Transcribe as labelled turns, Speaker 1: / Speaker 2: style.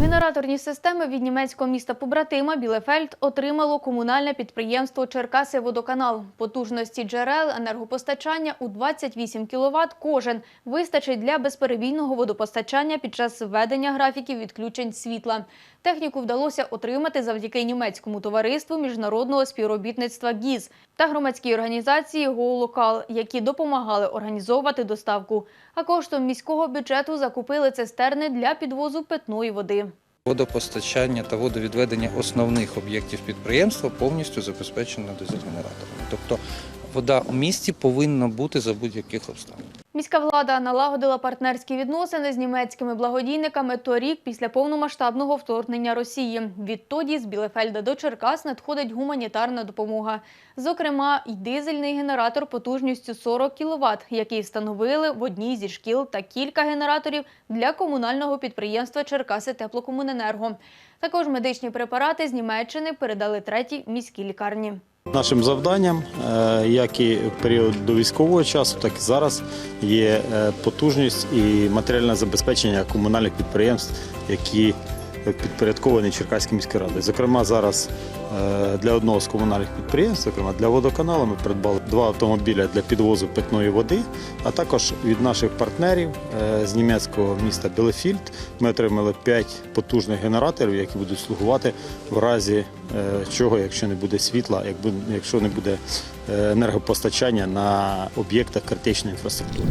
Speaker 1: Генераторні системи від німецького міста побратима Білефельд отримало комунальне підприємство Черкаси Водоканал. Потужності джерел енергопостачання у 28 кВт кожен вистачить для безперебійного водопостачання під час введення графіків відключень світла. Техніку вдалося отримати завдяки німецькому товариству міжнародного співробітництва ГІЗ та громадській організації «Гоулокал», які допомагали організовувати доставку. А коштом міського бюджету закупили цистерни для підвозу питної води.
Speaker 2: Водопостачання та водовідведення основних об'єктів підприємства повністю забезпечено дизель-генераторами. Тобто вода у місті повинна бути за будь-яких обставин.
Speaker 1: Міська влада налагодила партнерські відносини з німецькими благодійниками торік після повномасштабного вторгнення Росії. Відтоді з Білефельда до Черкас надходить гуманітарна допомога. Зокрема, й дизельний генератор потужністю 40 кВт, який встановили в одній зі шкіл, та кілька генераторів для комунального підприємства Черкаси Теплокомуненерго. Також медичні препарати з Німеччини передали третій міській лікарні.
Speaker 3: Нашим завданням, е, як і в період до військового часу, так і зараз, є е, потужність і матеріальне забезпечення комунальних підприємств, які підпорядковані Черкаській міській раді. Зокрема, зараз е, для одного з комунальних підприємств, зокрема для водоканалу, ми придбали два автомобіля для підвозу питної води, а також від наших партнерів е, з німецького міста Білефільд ми отримали п'ять потужних генераторів, які будуть слугувати в разі е, чого, якщо не буде світла, якщо не буде енергопостачання на об'єктах критичної інфраструктури.